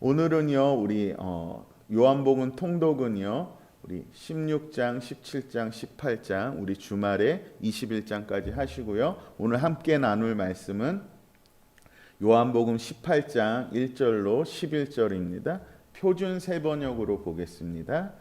오늘은요 우리 어, 요한복음 통독은요 우리 16장, 17장, 18장 우리 주말에 21장까지 하시고요. 오늘 함께 나눌 말씀은 요한복음 18장 1절로 11절입니다. 표준 세 번역으로 보겠습니다.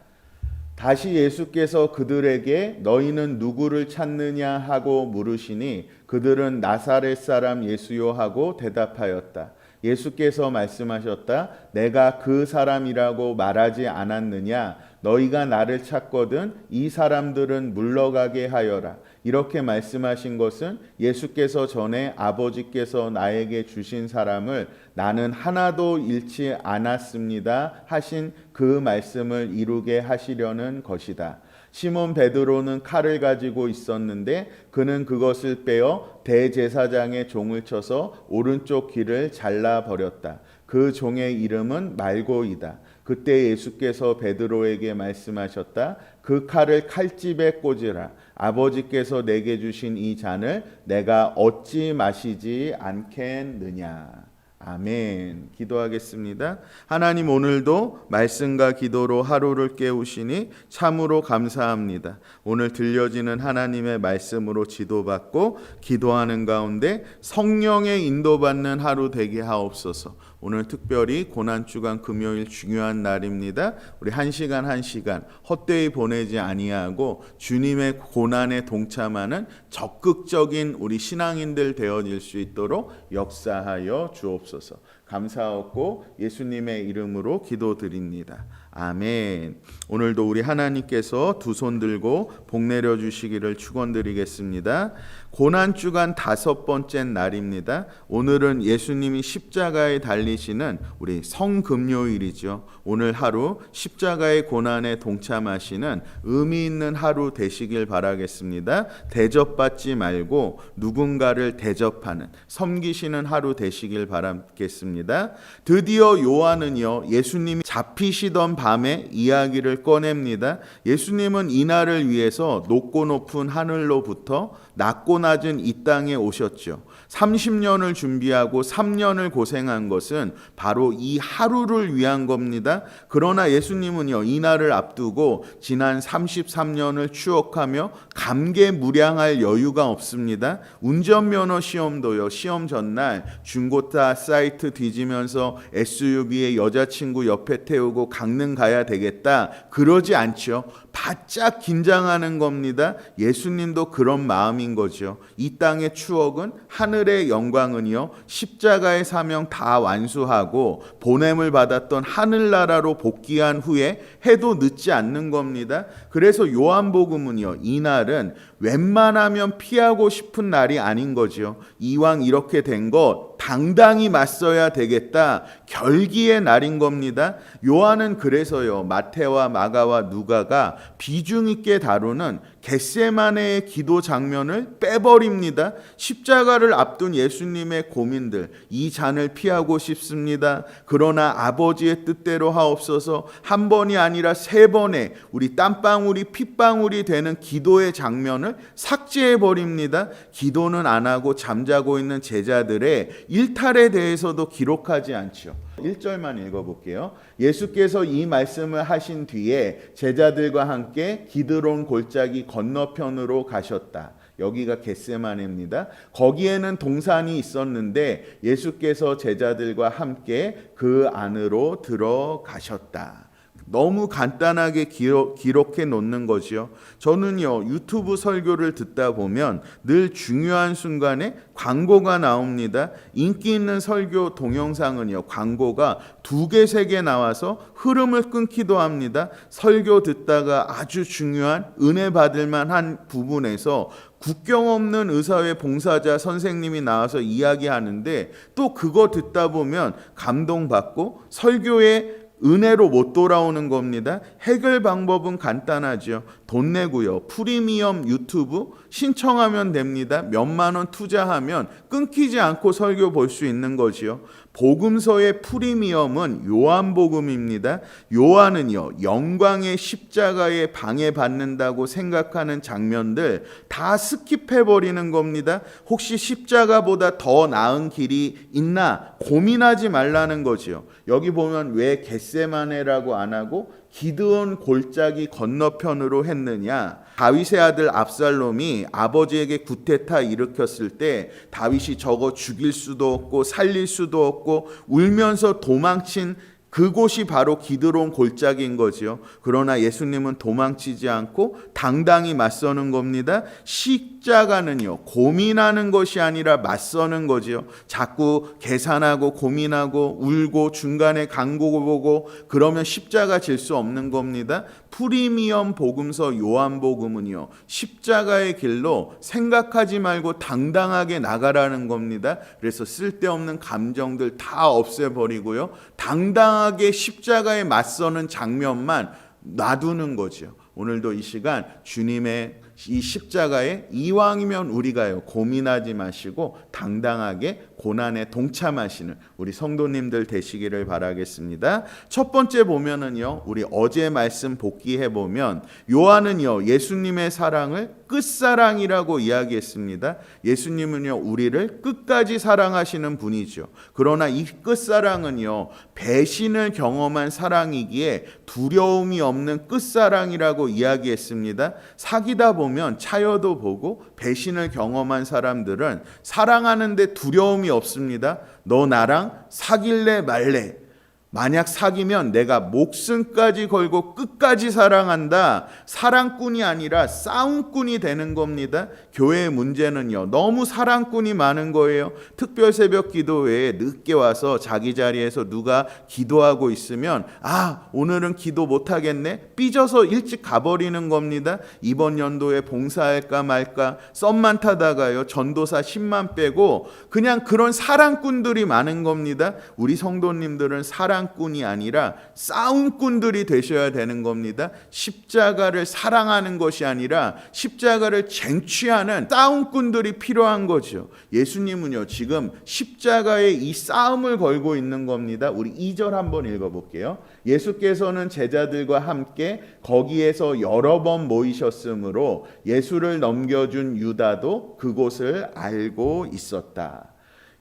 다시 예수께서 그들에게 너희는 누구를 찾느냐 하고 물으시니 그들은 나사렛 사람 예수요 하고 대답하였다. 예수께서 말씀하셨다. 내가 그 사람이라고 말하지 않았느냐? 너희가 나를 찾거든 이 사람들은 물러가게 하여라. 이렇게 말씀하신 것은 예수께서 전에 아버지께서 나에게 주신 사람을 나는 하나도 잃지 않았습니다 하신 그 말씀을 이루게 하시려는 것이다. 시몬 베드로는 칼을 가지고 있었는데 그는 그것을 빼어 대제사장의 종을 쳐서 오른쪽 귀를 잘라 버렸다. 그 종의 이름은 말고이다. 그때 예수께서 베드로에게 말씀하셨다. 그 칼을 칼집에 꽂으라. 아버지께서 내게 주신 이 잔을 내가 어찌 마시지 않겠느냐. 아멘. 기도하겠습니다. 하나님 오늘도 말씀과 기도로 하루를 깨우시니 참으로 감사합니다. 오늘 들려지는 하나님의 말씀으로 지도받고 기도하는 가운데 성령의 인도받는 하루 되게 하옵소서. 오늘 특별히 고난 주간 금요일 중요한 날입니다. 우리 한 시간 한 시간 헛되이 보내지 아니하고 주님의 고난에 동참하는 적극적인 우리 신앙인들 되어질 수 있도록 역사하여 주옵소서. 감사하고 예수님의 이름으로 기도드립니다. 아멘. 오늘도 우리 하나님께서 두 손 들고 복 내려 주시기를 축원드리겠습니다. 고난 주간 다섯 번째 날입니다. 오늘은 예수님이 십자가에 달리시는 우리 성금요일이죠. 오늘 하루 십자가의 고난에 동참하시는 의미 있는 하루 되시길 바라겠습니다. 대접받지 말고 누군가를 대접하는 섬기시는 하루 되시길 바라겠습니다. 드디어 요한은요 예수님이 잡히시던 밤에 이야기를 꺼냅니다. 예수님은 이날을 위해서 높고 높은 하늘로부터 낮고 낮은 이 땅에 오셨죠. 30년을 준비하고 3년을 고생한 것은 바로 이 하루를 위한 겁니다. 그러나 예수님은요, 이 날을 앞두고 지난 33년을 추억하며 감개무량할 여유가 없습니다. 운전면허 시험도요, 시험 전날 중고차 사이트 뒤지면서 SUV에 여자친구 옆에 태우고 강릉 가야 되겠다. 그러지 않죠. 바짝 긴장하는 겁니다. 예수님도 그런 마음인 거죠. 이 땅의 추억은 하늘의 영광은요, 십자가의 사명 다 완수하고 보냄을 받았던 하늘나라로 복귀한 후에 해도 늦지 않는 겁니다. 그래서 요한복음은요, 이날은 웬만하면 피하고 싶은 날이 아닌 거죠. 이왕 이렇게 된 것 당당히 맞서야 되겠다. 결기의 날인 겁니다. 요한은 그래서요. 마태와 마가와 누가가 비중 있게 다루는 겟세마네의 기도 장면을 빼버립니다. 십자가를 앞둔 예수님의 고민들, 이 잔을 피하고 싶습니다. 그러나 아버지의 뜻대로 하옵소서 한 번이 아니라 세 번의 우리 땀방울이 핏방울이 되는 기도의 장면을 삭제해 버립니다. 기도는 안 하고 잠자고 있는 제자들의 일탈에 대해서도 기록하지 않죠. 1절만 읽어볼게요. 예수께서 이 말씀을 하신 뒤에 제자들과 함께 기드론 골짜기 건너편으로 가셨다. 여기가 겟세마네입니다. 거기에는 동산이 있었는데 예수께서 제자들과 함께 그 안으로 들어가셨다. 너무 간단하게 기록, 해 놓는 거지요. 저는요, 유튜브 설교를 듣다 보면 늘 중요한 순간에 광고가 나옵니다. 인기 있는 설교 동영상은요, 광고가 두 개, 세 개 나와서 흐름을 끊기도 합니다. 설교 듣다가 아주 중요한 은혜 받을 만 한 부분에서 국경 없는 의사회 봉사자 선생님이 나와서 이야기하는데 또 그거 듣다 보면 감동받고 설교에 은혜로 못 돌아오는 겁니다. 해결 방법은 간단하죠. 돈 내고요. 프리미엄 유튜브 신청하면 됩니다. 몇만 원 투자하면 끊기지 않고 설교 볼 수 있는 거지요. 복음서의 프리미엄은 요한복음입니다. 요한은요, 영광의 십자가에 방해받는다고 생각하는 장면들 다 스킵해 버리는 겁니다. 혹시 십자가보다 더 나은 길이 있나 고민하지 말라는 거지요. 여기 보면 왜 겟세마네라고 안 하고 기드온 골짜기 건너편으로 했느냐? 다윗의 아들 압살롬이 아버지에게 구테타 일으켰을 때 다윗이 저거 죽일 수도 없고 살릴 수도 없고 울면서 도망친 그곳이 바로 기드론 골짜기인 거지요. 그러나 예수님은 도망치지 않고 당당히 맞서는 겁니다. 십자가는요, 고민하는 것이 아니라 맞서는 거지요. 자꾸 계산하고 고민하고 울고 중간에 광고 보고 그러면 십자가 질 수 없는 겁니다. 프리미엄 복음서 요한복음은요, 십자가의 길로 생각하지 말고 당당하게 나가라는 겁니다. 그래서 쓸데없는 감정들 다 없애버리고요. 당당하게 십자가에 맞서는 장면만 놔두는 거죠. 오늘도 이 시간 주님의 이 십자가에 이왕이면 우리가요 고민하지 마시고 당당하게 고난에 동참하시는 우리 성도님들 되시기를 바라겠습니다. 첫 번째 보면은요 우리 어제 말씀 복기해 보면 요한은요 예수님의 사랑을 끝사랑이라고 이야기했습니다. 예수님은요 우리를 끝까지 사랑하시는 분이죠. 그러나 이 끝사랑은요 배신을 경험한 사랑이기에 두려움이 없는 끝사랑이라고 이야기했습니다. 사귀다 보면 차여도 보고 배신을 경험한 사람들은 사랑하는데 두려움이 없습니다. 너 나랑 사귈래 말래. 만약 사귀면 내가 목숨까지 걸고 끝까지 사랑한다. 사랑꾼이 아니라 싸움꾼이 되는 겁니다. 교회의 문제는요. 너무 사랑꾼이 많은 거예요. 특별 새벽 기도 회에 늦게 와서 자기 자리에서 누가 기도하고 있으면 아, 오늘은 기도 못 하겠네. 삐져서 일찍 가버리는 겁니다. 이번 연도에 봉사할까 말까 썸만 타다가요. 전도사 10만 빼고 그냥 그런 사랑꾼들이 많은 겁니다. 우리 성도님들은 사랑 사랑꾼이 아니라 싸움꾼들이 되셔야 되는 겁니다. 십자가를 사랑하는 것이 아니라 십자가를 쟁취하는 싸움꾼들이 필요한 거죠. 예수님은요, 지금 십자가에 이 싸움을 걸고 있는 겁니다. 우리 2절 한번 읽어볼게요. 예수께서는 제자들과 함께 거기에서 여러 번 모이셨으므로 예수를 넘겨준 유다도 그곳을 알고 있었다.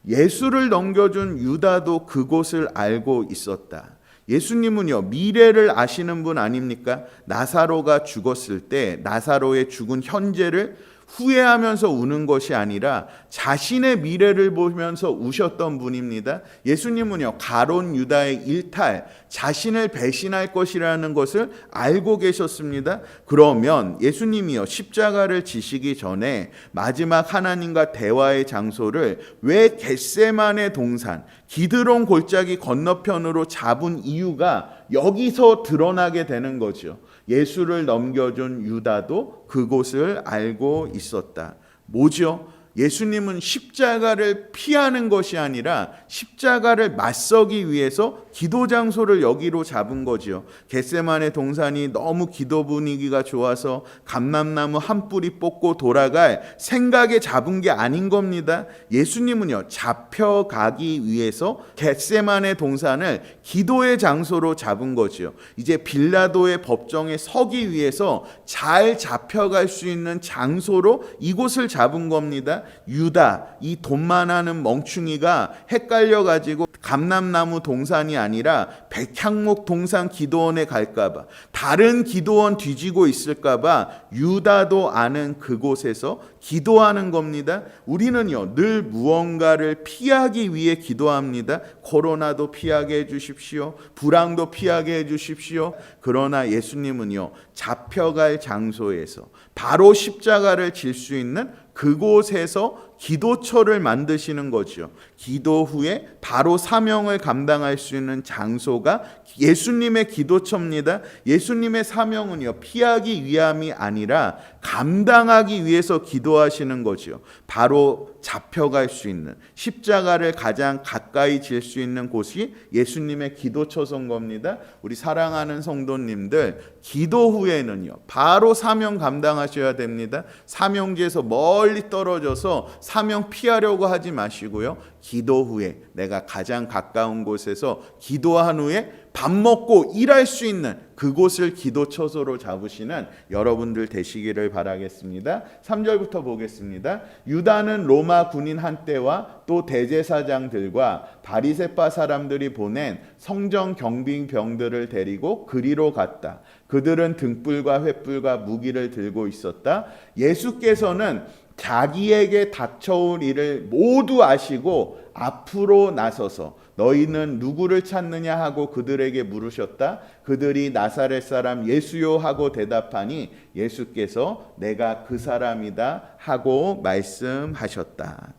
예수를 넘겨준 유다도 그곳을 알고 있었다. 예수님은요, 미래를 아시는 분 아닙니까? 나사로가 죽었을 때 나사로의 죽은 현재를 후회하면서 우는 것이 아니라 자신의 미래를 보면서 우셨던 분입니다. 예수님은요, 가론 유다의 일탈, 자신을 배신할 것이라는 것을 알고 계셨습니다. 그러면 예수님이요, 십자가를 지시기 전에 마지막 하나님과 대화의 장소를 왜 겟세만의 동산, 기드론 골짜기 건너편으로 잡은 이유가 여기서 드러나게 되는 거죠. 예수를 넘겨준 유다도 그곳을 알고 있었다. 뭐죠? 예수님은 십자가를 피하는 것이 아니라 십자가를 맞서기 위해서 기도 장소를 여기로 잡은 거지요. 겟세만의 동산이 너무 기도 분위기가 좋아서 감람나무 한 뿌리 뽑고 돌아갈 생각에 잡은 게 아닌 겁니다. 예수님은요 잡혀가기 위해서 겟세만의 동산을 기도의 장소로 잡은 거지요. 이제 빌라도의 법정에 서기 위해서 잘 잡혀갈 수 있는 장소로 이곳을 잡은 겁니다. 유다 이 돈만 하는 멍충이가 헷갈려 가지고 감람나무 동산이 아니라 백향목 동산 기도원에 갈까봐 다른 기도원 뒤지고 있을까봐 유다도 아는 그곳에서 기도하는 겁니다. 우리는요 늘 무언가를 피하기 위해 기도합니다. 코로나도 피하게 해주십시오. 불황도 피하게 해주십시오. 그러나 예수님은요 잡혀갈 장소에서 바로 십자가를 질 수 있는 그곳에서 기도처를 만드시는 거죠. 기도 후에 바로 사명을 감당할 수 있는 장소가 예수님의 기도처입니다. 예수님의 사명은요, 피하기 위함이 아니라 감당하기 위해서 기도하시는 거죠. 바로 잡혀갈 수 있는 십자가를 가장 가까이 질 수 있는 곳이 예수님의 기도처선 겁니다. 우리 사랑하는 성도님들, 기도 후에는요, 바로 사명 감당하셔야 됩니다. 사명지에서 멀리 떨어져서 사명 피하려고 하지 마시고요. 기도 후에 내가 가장 가까운 곳에서 기도한 후에 밥 먹고 일할 수 있는 그곳을 기도 처소로 잡으시는 여러분들 되시기를 바라겠습니다. 3절부터 보겠습니다. 유다는 로마 군인 한때와 또 대제사장들과 바리새파 사람들이 보낸 성정 경비병들을 데리고 그리로 갔다. 그들은 등불과 횃불과 무기를 들고 있었다. 예수께서는 자기에게 닥쳐올 일을 모두 아시고 앞으로 나서서 너희는 누구를 찾느냐 하고 그들에게 물으셨다. 그들이 나사렛 사람 예수요 하고 대답하니 예수께서 내가 그 사람이다 하고 말씀하셨다.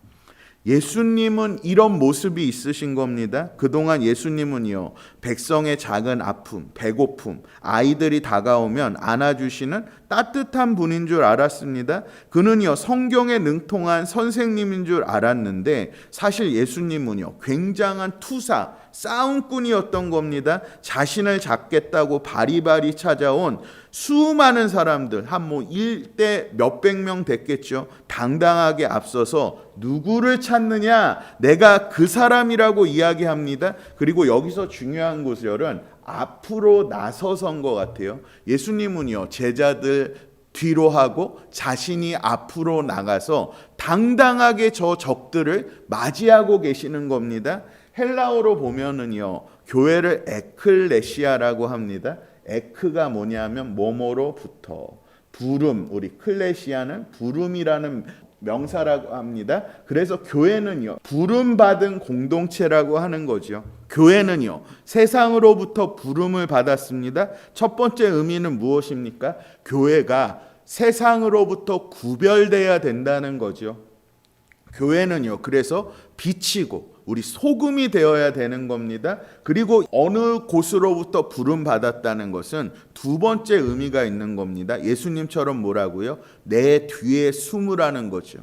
예수님은 이런 모습이 있으신 겁니다. 그동안 예수님은요, 백성의 작은 아픔, 배고픔, 아이들이 다가오면 안아주시는 따뜻한 분인 줄 알았습니다. 그는요, 성경에 능통한 선생님인 줄 알았는데, 사실 예수님은요, 굉장한 투사, 싸움꾼이었던 겁니다. 자신을 잡겠다고 바리바리 찾아온 수많은 사람들 한 뭐 일대 몇백 명 됐겠죠. 당당하게 앞서서 누구를 찾느냐? 내가 그 사람이라고 이야기합니다. 그리고 여기서 중요한 것은 앞으로 나서선 것 같아요. 예수님은요 제자들 뒤로 하고 자신이 앞으로 나가서 당당하게 저 적들을 맞이하고 계시는 겁니다. 헬라어로 보면은요 교회를 에클레시아라고 합니다. 에크가 뭐냐면 뭐뭐로부터 부름 우리 클레시아는 부름이라는 명사라고 합니다. 그래서 교회는요 부름 받은 공동체라고 하는 거죠. 교회는요 세상으로부터 부름을 받았습니다. 첫 번째 의미는 무엇입니까? 교회가 세상으로부터 구별돼야 된다는 거죠. 교회는요 그래서 비치고 우리 소금이 되어야 되는 겁니다. 그리고 어느 곳으로부터 부름 받았다는 것은 두 번째 의미가 있는 겁니다. 예수님처럼 뭐라고요? 내 뒤에 숨으라는 거죠.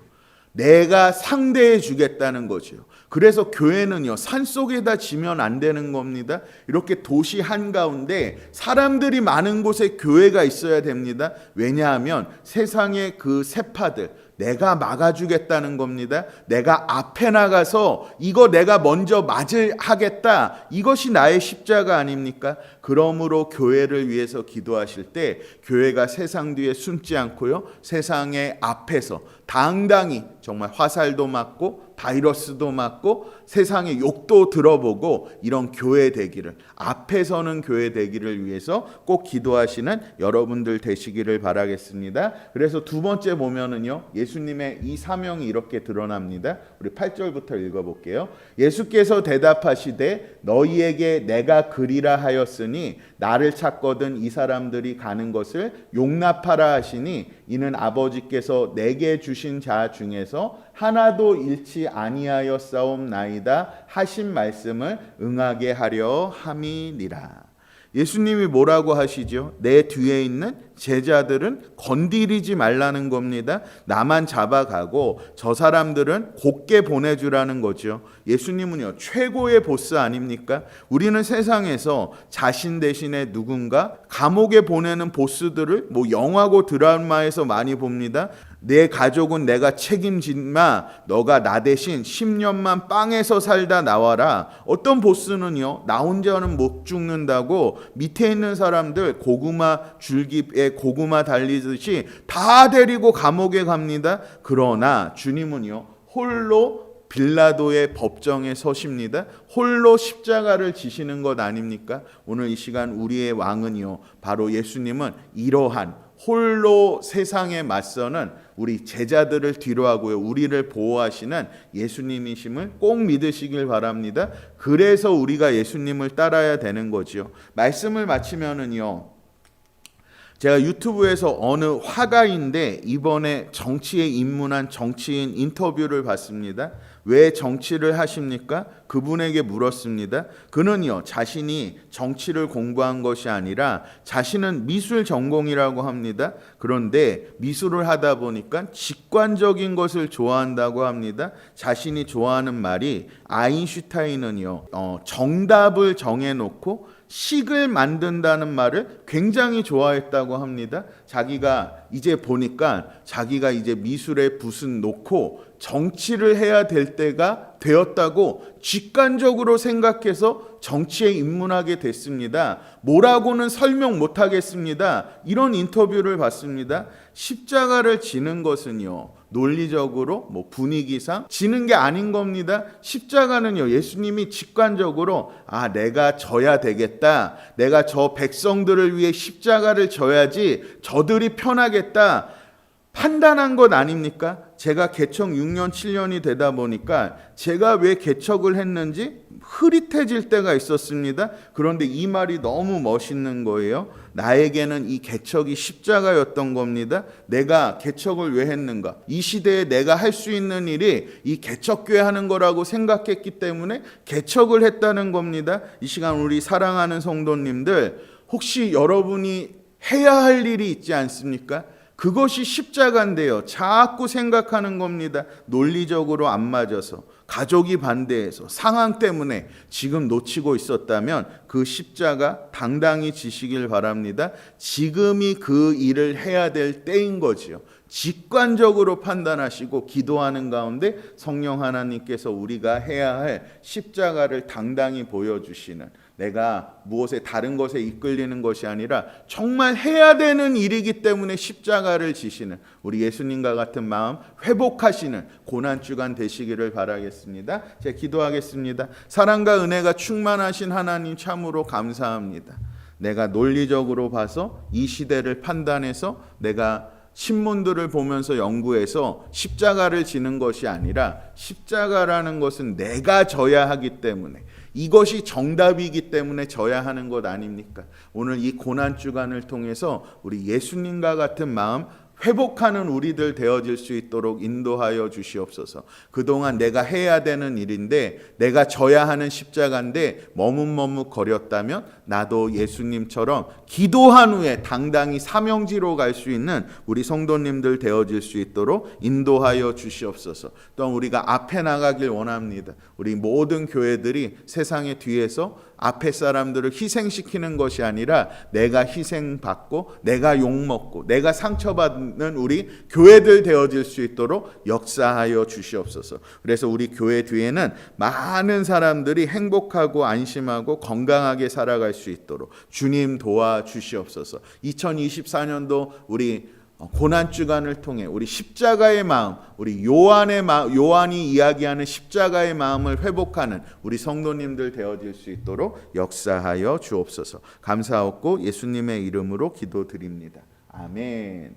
내가 상대해 주겠다는 거죠. 그래서 교회는요, 산 속에다 지면 안 되는 겁니다. 이렇게 도시 한가운데 사람들이 많은 곳에 교회가 있어야 됩니다. 왜냐하면 세상의 그 세파들, 내가 막아주겠다는 겁니다. 내가 앞에 나가서 이거 내가 먼저 맞을 하겠다. 이것이 나의 십자가 아닙니까? 그러므로 교회를 위해서 기도하실 때 교회가 세상 뒤에 숨지 않고요. 세상의 앞에서 당당히 정말 화살도 맞고 바이러스도 맞고 세상의 욕도 들어보고 이런 교회 되기를 앞에서는 교회 되기를 위해서 꼭 기도하시는 여러분들 되시기를 바라겠습니다. 그래서 두 번째 보면은요. 예수님의 이 사명이 이렇게 드러납니다. 우리 8절부터 읽어 볼게요. 예수께서 대답하시되 너희에게 내가 그리라 하였으니 나를 찾거든 이 사람들이 가는 것을 용납하라 하시니 이는 아버지께서 내게 주신 자 중에서 하나도 잃지 아니하여 싸움 나이다 하신 말씀을 응하게 하려 함이니라. 예수님이 뭐라고 하시죠? 내 뒤에 있는 제자들은 건드리지 말라는 겁니다. 나만 잡아가고 저 사람들은 곱게 보내주라는 거죠. 예수님은요, 최고의 보스 아닙니까? 우리는 세상에서 자신 대신에 누군가 감옥에 보내는 보스들을 뭐 영화고 드라마에서 많이 봅니다. 내 가족은 내가 책임지마. 너가 나 대신 10년만 빵에서 살다 나와라. 어떤 보스는요, 나 혼자는 못 죽는다고 밑에 있는 사람들 고구마 줄기에 고구마 달리듯이 다 데리고 감옥에 갑니다. 그러나 주님은요, 홀로 빌라도의 법정에 서십니다. 홀로 십자가를 지시는 것 아닙니까? 오늘 이 시간 우리의 왕은요, 바로 예수님은 이러한 홀로 세상에 맞서는 우리 제자들을 뒤로하고요. 우리를 보호하시는 예수님이심을 꼭 믿으시길 바랍니다. 그래서 우리가 예수님을 따라야 되는 거지요. 말씀을 마치면은요. 제가 유튜브에서 어느 화가인데 이번에 정치에 입문한 정치인 인터뷰를 봤습니다. 왜 정치를 하십니까? 그분에게 물었습니다. 그는요, 자신이 정치를 공부한 것이 아니라 자신은 미술 전공이라고 합니다. 그런데 미술을 하다 보니까 직관적인 것을 좋아한다고 합니다. 자신이 좋아하는 말이 아인슈타인은요, 어, 정답을 정해놓고 식을 만든다는 말을 굉장히 좋아했다고 합니다. 자기가 이제 보니까 자기가 이제 미술의 붓은 놓고 정치를 해야 될 때가 되었다고 직관적으로 생각해서 정치에 입문하게 됐습니다. 뭐라고는 설명 못 하겠습니다. 이런 인터뷰를 봤습니다. 십자가를 지는 것은요. 논리적으로 뭐 분위기상 지는 게 아닌 겁니다. 십자가는요. 예수님이 직관적으로 아 내가 져야 되겠다. 내가 저 백성들을 위해 십자가를 져야지 저들이 편하겠다. 판단한 것 아닙니까? 제가 개척 6년, 7년이 되다 보니까 제가 왜 개척을 했는지 흐릿해질 때가 있었습니다. 그런데 이 말이 너무 멋있는 거예요. 나에게는 이 개척이 십자가였던 겁니다. 내가 개척을 왜 했는가? 이 시대에 내가 할 수 있는 일이 이 개척교회 하는 거라고 생각했기 때문에 개척을 했다는 겁니다. 이 시간 우리 사랑하는 성도님들, 혹시 여러분이 해야 할 일이 있지 않습니까? 그것이 십자가인데요. 자꾸 생각하는 겁니다. 논리적으로 안 맞아서, 가족이 반대해서, 상황 때문에 지금 놓치고 있었다면 그 십자가 당당히 지시길 바랍니다. 지금이 그 일을 해야 될 때인 거지요. 직관적으로 판단하시고 기도하는 가운데 성령 하나님께서 우리가 해야 할 십자가를 당당히 보여주시는 내가 무엇에 다른 것에 이끌리는 것이 아니라 정말 해야 되는 일이기 때문에 십자가를 지시는 우리 예수님과 같은 마음 회복하시는 고난 주간 되시기를 바라겠습니다. 제가 기도하겠습니다. 사랑과 은혜가 충만하신 하나님 참으로 감사합니다. 내가 논리적으로 봐서 이 시대를 판단해서 내가 신문들을 보면서 연구해서 십자가를 지는 것이 아니라 십자가라는 것은 내가 져야 하기 때문에 이것이 정답이기 때문에 져야 하는 것 아닙니까? 오늘 이 고난 주간을 통해서 우리 예수님과 같은 마음 회복하는 우리들 되어질 수 있도록 인도하여 주시옵소서. 그동안 내가 해야 되는 일인데 내가 져야 하는 십자가인데 머뭇머뭇 거렸다면 나도 예수님처럼 기도한 후에 당당히 사명지로 갈 수 있는 우리 성도님들 되어질 수 있도록 인도하여 주시옵소서. 또 우리가 앞에 나가길 원합니다. 우리 모든 교회들이 세상의 뒤에서 앞에 사람들을 희생시키는 것이 아니라 내가 희생받고 내가 욕먹고 내가 상처받는 우리 교회들 되어질 수 있도록 역사하여 주시옵소서. 그래서 우리 교회 뒤에는 많은 사람들이 행복하고 안심하고 건강하게 살아갈 수 있도록 주님 도와 주시옵소서. 2024년도 우리 고난 주간을 통해 우리 십자가의 마음, 우리 요한의 마, 요한이 이야기하는 십자가의 마음을 회복하는 우리 성도님들 되어질 수 있도록 역사하여 주옵소서. 감사하고 예수님의 이름으로 기도드립니다. 아멘.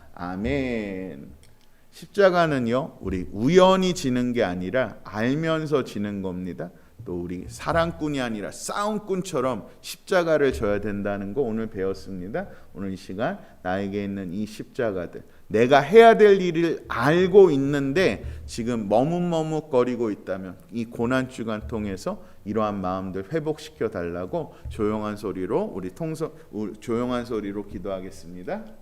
아멘. 십자가는요, 우리 우연히 지는 게 아니라 알면서 지는 겁니다. 또 우리 사랑꾼이 아니라 싸움꾼처럼 십자가를 져야 된다는 거 오늘 배웠습니다. 오늘 이 시간 나에게 있는 이 십자가들 내가 해야 될 일을 알고 있는데 지금 머뭇머뭇거리고 있다면 이 고난 주간 통해서 이러한 마음들 회복시켜 달라고 조용한 소리로 우리 통성 조용한 소리로 기도하겠습니다.